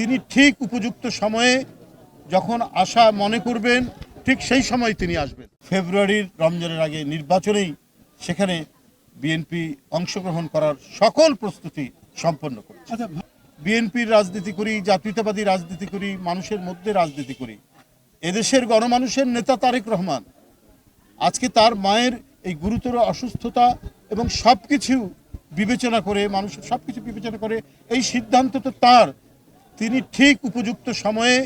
তিনি ঠিক উপযুক্ত সময়ে যখন আশা মনে করবেন ঠিক সেই সময় তিনি আসবেন। ফেব্রুয়ারির রমজানের আগে নির্বাচনেই সেখানে বিএনপি অংশগ্রহণ করার সকল প্রস্তুতি সম্পন্ন করেছে। বিএনপির রাজনীতি করি জাতীয়তাবাদী রাজনীতি করি মানুষের মধ্যে রাজনীতি করি। এদেশের গণমানুষের নেতা তারেক রহমান আজকে তার মায়ের এই গুরুতর অসুস্থতা এবং সব কিছু বিবেচনা করে মানুষের সব কিছু বিবেচনা করে এই সিদ্ধান্ত তো তার তিনি ঠিক উপযুক্ত সময়ে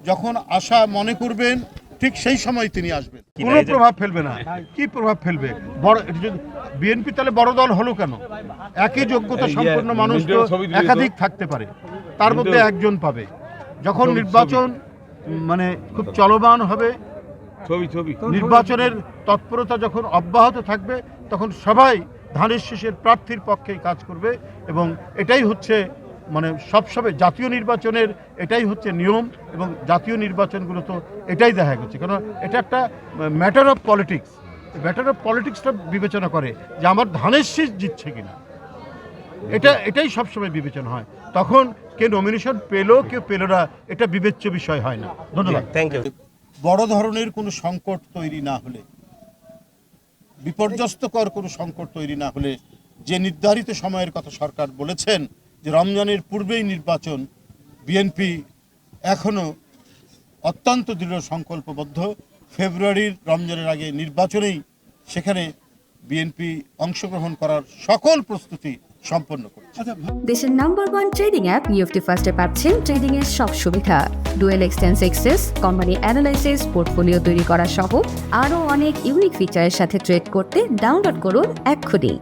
যখন আশা মনে করবেন ঠিক সেই সময় তিনি আসবেন। কোনো প্রভাব ফেলবে না। কি প্রভাব ফেলবে? বড় বিএনপি তাহলে বড় দল হলো কেন? একই যোগ্যতা সম্পন্ন মানুষ একাধিক থাকতে পারে। তার মধ্যে একজন পাবে। যখন নির্বাচন মানে খুব চলমান হবে ছবি ছবি। নির্বাচনের তৎপরতা যখন অব্যাহত থাকবে তখন সবাই ধানের শেষের প্রার্থীর পক্ষেই কাজ করবে এবং এটাই হচ্ছে মানে সবসময় জাতীয় নির্বাচনের এটাই হচ্ছে নিয়ম এবং জাতীয় নির্বাচনগুলো তো এটাই দেখা গেছে। কারণ এটা একটা matter of politics matter of পলিটিক্সটা বিবেচনা করে যে আমার ধানের শীষ জিতছে কিনা। এটা এটাই সবসময় বিবেচনা হয়। তখন কে নমিনেশন পেল কেউ পেল না এটা বিবেচ্য বিষয় হয় না। ধন্যবাদ। থ্যাংক ইউ বড় ধরনের কোনো সংকট তৈরি না হলে বিপর্যস্তকর কোনো সংকট তৈরি না হলে যে নির্ধারিত সময়ের কথা সরকার বলেছেন যে রমজানের পূর্বেই নির্বাচন বিএনপি এখনও অত্যন্ত দৃঢ় সংকল্পবদ্ধ। ফেব্রুয়ারির রমজানের আগে নির্বাচনেই সেখানে বিএনপি অংশগ্রহণ করার সকল প্রস্তুতি সম্পন্ন করেছে। দেশের number one trading app nifty ফার্স্টে পাচ্ছেন ট্রেডিং এর সব সুবিধা। ডুয়েল এক্সটেন্স এক্সেস কোম্পানি অ্যানালাইসিস পোর্টফোলিও তৈরি করা সহ আরও অনেক ইউনিক ফিচারের সাথে ট্রেড করতে ডাউনলোড করুন এক্ষুনি।